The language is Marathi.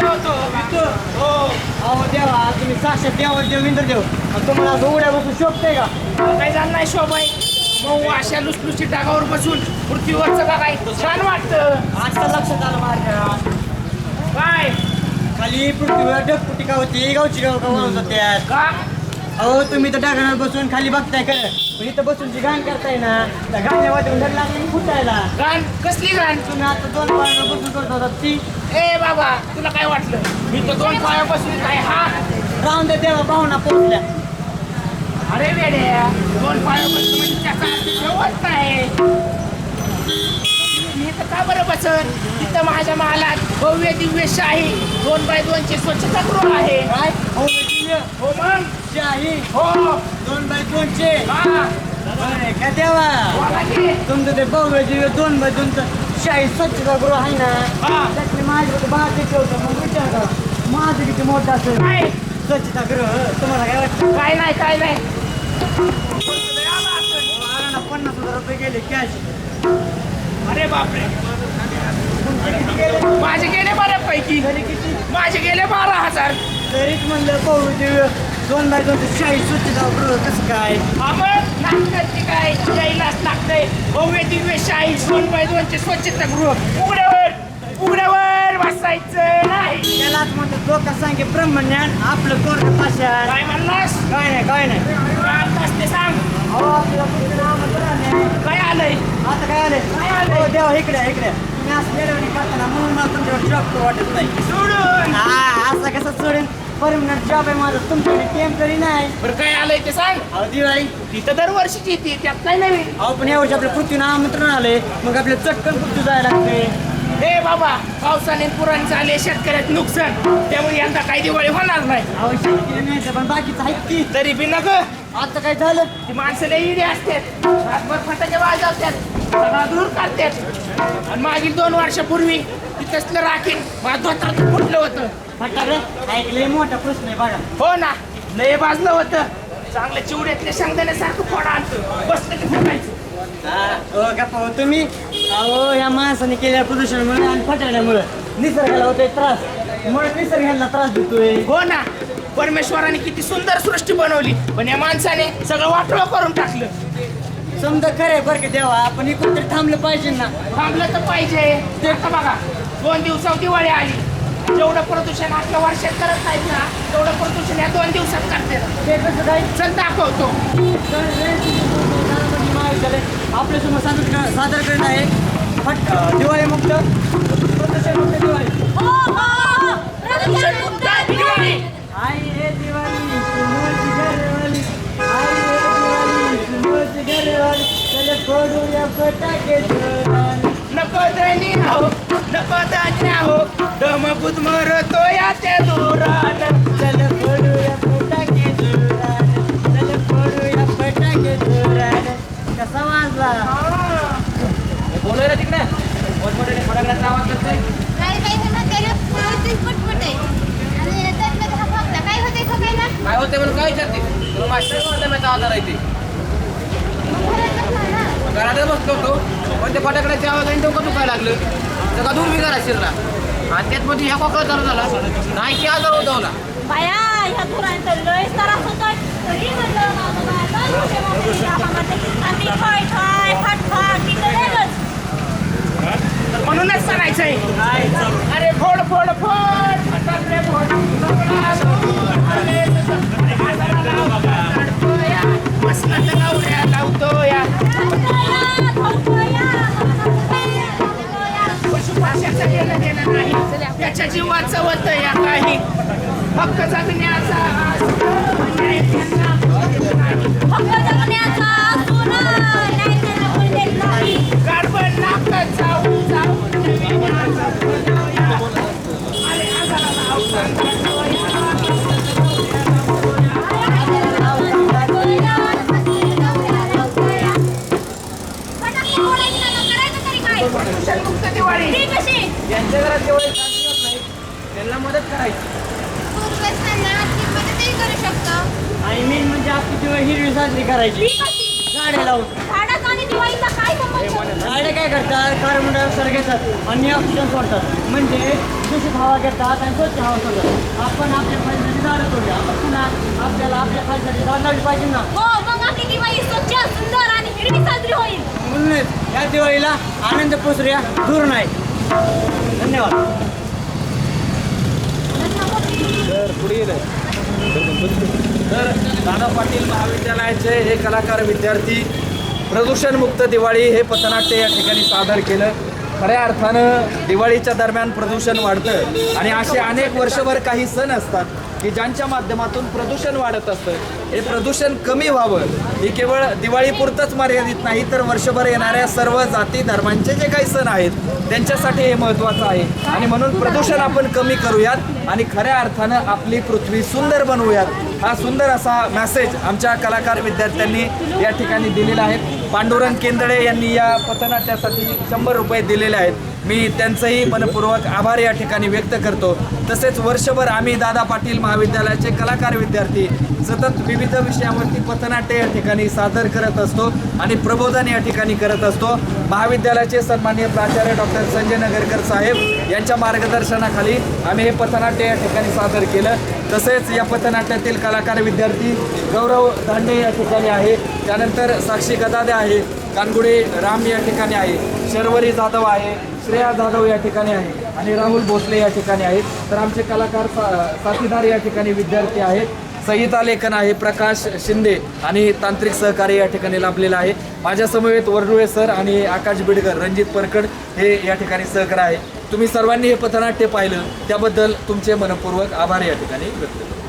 इथं? हो अहो देवा तुम्ही साक्षात देवा देव इंद्र देव तुम्हाला उड्या बसून शोभते का? काही झालं नाही शोभाई मग अशा लुसलुसी टाकावर बसून पृथ्वीवरचं का काय छान वाटतं. आता लक्षात आलं माझ्या काय? खाली पृथ्वीवर ढगपुटी का होती गावची गाव का वाहून जात्यात का अहो तुम्ही तर डागावर बसून खाली बघताय कर पण इथं बसून जी घाण करताय ना त्या घाण्या वाटून लागली फुटायला. गाण कसली गाण तुम्ही आता दोन पायावर बसून करत होता ती. ए बाबा तुला काय वाटलं? मी तर दोन पायापासून काय हा? राहून दे देवा पाहुणा पोहोचल्या अरे वेडे दोन म्हणजे त्याचा अर्थ शेवट नाही मी तर का बरं बसन तिथं माझ्या महालात भव्य दिव्य शाही दोन बाय दोनचे स्वच्छतागृह आहे. काय? हो दिव्य, शाही हो दोन बाय दोनचे. अरे का देवा. तुमचं ते दिव्य दोन बाय दोनचं. शाही स्वच्छता गृह आहे ना. त्यातले माझे बाहेर ठेवतं मग विचार करा. माझं किती मोठं असेल? स्वच्छता गृह तुम्हाला काय वाटतं? काय नाही काय नाही. पन्नास हजार रुपये गेले कॅश अरे बापरे. माझे गेले बऱ्यापैकी. माझे गेले बारा हजार. तरीच म्हणलं दिव्य दोन बाय दोनचं शाही स्वच्छता गृह कसं काय? हा मग नाटकाची काय यायलाच लागतंय? भव्य दिव्य शाही दोन बाय दोनचे स्वच्छतागृह उघड्यावर उघड्यावर बसायचं नाही. त्यालाच म्हणतो लोक सांगे ब्रह्मज्ञान आपलं कोरडं पाषाण. काय म्हणलास? काय नाही काय नाही. म्हणलास ते सांग. अहो आपल्याला आहे. काय आलंय? आता काय आले काय आलंय? हो देवा इकडे इकडे. तुम्ही असं करताना म्हणून मला तुमच्यावर जॉब वाटत नाही. सोडून! हा असं कसं सोडेन? परमनंट जॉब आहे माझा. तुमच्याकडे टेंपररी नाही. बरं काय आलंय ते सांग. अहो दिवाळी. तिथं दरवर्षीची येते त्यात काय नवीन? अहो पण यावर्षी आपल्या पृथ्वीनं आमंत्रण आले मग आपल्या चटकन पृथ्वी जायला लागते हे बाबा पावसाने पुराण झाले शेतकऱ्यात नुकसान. त्यामुळे यंदा काही दिवाळी होणार नाही. अहो शेतकरी नाही पण बाकीचं आहेत की. तरी बी नग आता काय झालं? ती माणसं लई इडे असतात. रातभर फटाके वाजवतात. सगळा दूर काढतात. आणि मागील दोन वर्षापूर्वी ती तसलं राखीन? माझं धोत्रात फुटलं होतं. फटाकडे ऐकले मोठा प्रश्न आहे बघा. हो ना लय भाजलं होतं. चांगलं चिवड्यातले शेंगदाण्यासारखं फोडा आणतं. बसलं की फुटायचं हा, हो गप्पा हो तुम्ही. अहो या माणसाने केलेल्या प्रदूषणामुळे आणि फटाकड्यामुळे निसर्गाला होतोय त्रास. मुळे निसर्गाला त्रास देतोय. हो ना. परमेश्वराने किती सुंदर सृष्टी बनवली. पण या माणसाने सगळं वाटोळं करून टाकलं. समजा खरंय बरं का देवा आपण इकडून तरी थांबलं पाहिजे ना. थांबलं तर पाहिजे. ते आता बघा दोन दिवसात दिवाळी आली. जेवढं प्रदूषण आपल्या वर्षात करत नाहीत ना तेवढं प्रदूषण या दोन दिवसात करते. ते कसं काय? चल दाखवतो. महाविद्यालय आपल्यासमोर सादर सादर करत आहे. फट दिवाळी मुक्त. प्रदूषण मुक्त दिवाळी. प्रदूषण मुक्त दिवाळी. आई रे दिवाळी आई दिवाळी चल फोडूया फटाके. नको हो नको दणी हो दम मरतो या दुरान आजार आहे ते. घरातच बसलो होतो. पण ते फटाकड्याचे आवाज आणि डोकं दुखायला लागलं. दूर शिरला. आणि त्यात मध्ये ह्या कोकळा चालू झाला. नाही की आजार होता मला बाया ह्या गुरांचा लय त्रास होतोय तरी म्हणलं माझं बाया लय मोठे मोठे जागा मारते. आणि खाय खाय फाट फाट तिथं वेगळंच. तर म्हणूनच सांगायचंय. अरे फोड फोड फोड. फटाकडे फोड घेणं देणं नाही त्याच्या जीवाचं होत या काही हक्क जगण्याचा. फक्त जगण्याचा प्रदूषणमुक्त दिवाळी कशी ज्यांच्या घरात होत नाही त्यांना मदत करायची पूर्वजांना आर्थिक मदतही करू शकतो म्हणजे आपली दिवाळी हिरवी साजरी करायची कशी झाडे लावून झाडाचा आणि दिवाळीचा काय संबंध झाडे काय करतात कार्बन डायऑक्साईड घेतात आणि ऑक्सिजन सोडतात म्हणजे दूषित हवा घेतात आणि स्वच्छ हवा सोडतात आपण आपल्या खायसाठी झाडं तोडली आपण पुन्हा आपल्याला आपल्या खायसाठी झाड लावली पाहिजे ना. हो मग आपली दिवाळी स्वच्छ सुंदर आणि हिरवी साजरी होईल. म्हणूनच या दिवाळीला आनंद पोचऱ्या दूर नाही. धन्यवाद. तर दादा पाटील महाविद्यालयाचे हे कलाकार विद्यार्थी प्रदूषणमुक्त दिवाळी हे पथनाट्य या ठिकाणी सादर केलं. खऱ्या अर्थानं दिवाळीच्या दरम्यान प्रदूषण वाढतं. आणि असे अनेक वर्षभर काही सण असतात. की ज्यांच्या माध्यमातून प्रदूषण वाढत असतं. हे प्रदूषण कमी व्हावं. ही केवळ दिवाळीपुरतंच मर्यादित नाही तर वर्षभर येणाऱ्या सर्व जाती धर्मांचे जे काही सण आहेत त्यांच्यासाठी हे महत्त्वाचं आहे. आणि म्हणून प्रदूषण आपण कमी करूयात आणि खऱ्या अर्थानं आपली पृथ्वी सुंदर बनवूयात. हा सुंदर असा मेसेज आमच्या कलाकार विद्यार्थ्यांनी या ठिकाणी दिलेला आहे. पांडुरंग केंदळे यांनी या पथनाट्यासाठी शंभर रुपये दिलेले आहेत. मी त्यांचंही मनपूर्वक आभार या ठिकाणी व्यक्त करतो. तसेच वर्षभर आम्ही दादा पाटील महाविद्यालयाचे कलाकार विद्यार्थी सतत विविध विषयावरती पथनाट्य या ठिकाणी सादर करत असतो आणि प्रबोधन या ठिकाणी करत असतो. महाविद्यालयाचे सन्माननीय प्राचार्य डॉक्टर संजय नगरकर साहेब यांच्या मार्गदर्शनाखाली आम्ही हे पथनाट्य या ठिकाणी सादर केलं. तसेच या पथनाट्यातील कलाकार विद्यार्थी गौरव दांडे या ठिकाणी आहे. त्यानंतर साक्षी गदादे आहे. कानगुडे राम या ठिकाणी आहे शर्वरी जाधव आहे श्रेया जाधव या ठिकाणी आहे आणि राहुल भोसले या ठिकाणी आहेत. तर आमचे कलाकार साथीदार या ठिकाणी विद्यार्थी आहेत. संहिता लेखन आहे प्रकाश शिंदे आणि तांत्रिक सहकार्य या ठिकाणी लाभलेलं आहे. माझ्यासमवेत वरडुळे सर आणि आकाश बिडकर रणजित परकड हे या ठिकाणी सहकार आहे. तुम्ही सर्वांनी हे पथनाट्य पाहिलं त्याबद्दल तुमचे मनपूर्वक आभार या ठिकाणी व्यक्त करतो.